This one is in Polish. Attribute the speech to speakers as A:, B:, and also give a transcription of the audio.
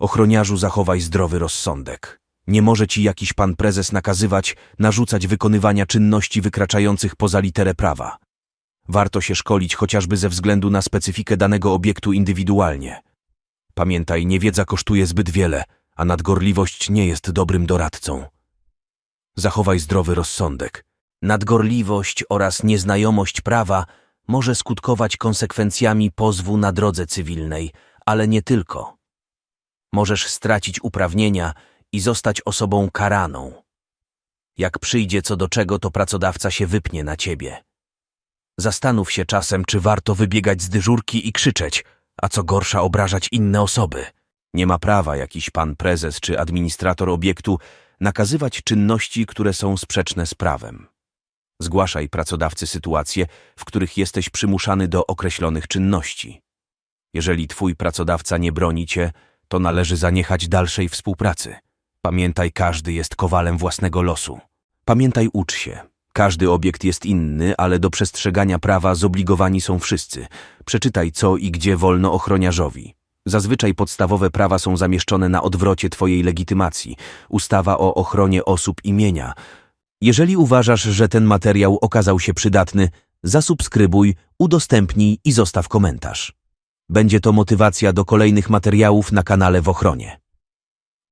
A: Ochroniarzu, zachowaj zdrowy rozsądek. Nie może ci jakiś pan prezes nakazywać, narzucać wykonywania czynności wykraczających poza literę prawa. Warto się szkolić chociażby ze względu na specyfikę danego obiektu indywidualnie. Pamiętaj, niewiedza kosztuje zbyt wiele, a nadgorliwość nie jest dobrym doradcą. Zachowaj zdrowy rozsądek. Nadgorliwość oraz nieznajomość prawa może skutkować konsekwencjami pozwu na drodze cywilnej, ale nie tylko. Możesz stracić uprawnienia i zostać osobą karaną. Jak przyjdzie co do czego, to pracodawca się wypnie na ciebie. Zastanów się czasem, czy warto wybiegać z dyżurki i krzyczeć, a co gorsza obrażać inne osoby. Nie ma prawa jakiś pan prezes czy administrator obiektu nakazywać czynności, które są sprzeczne z prawem. Zgłaszaj pracodawcy sytuacje, w których jesteś przymuszany do określonych czynności. Jeżeli twój pracodawca nie broni cię, to należy zaniechać dalszej współpracy. Pamiętaj, każdy jest kowalem własnego losu. Pamiętaj, ucz się. Każdy obiekt jest inny, ale do przestrzegania prawa zobligowani są wszyscy. Przeczytaj, co i gdzie wolno ochroniarzowi. Zazwyczaj podstawowe prawa są zamieszczone na odwrocie Twojej legitymacji. Ustawa o ochronie osób imienia. Jeżeli uważasz, że ten materiał okazał się przydatny, zasubskrybuj, udostępnij i zostaw komentarz. Będzie to motywacja do kolejnych materiałów na kanale w ochronie.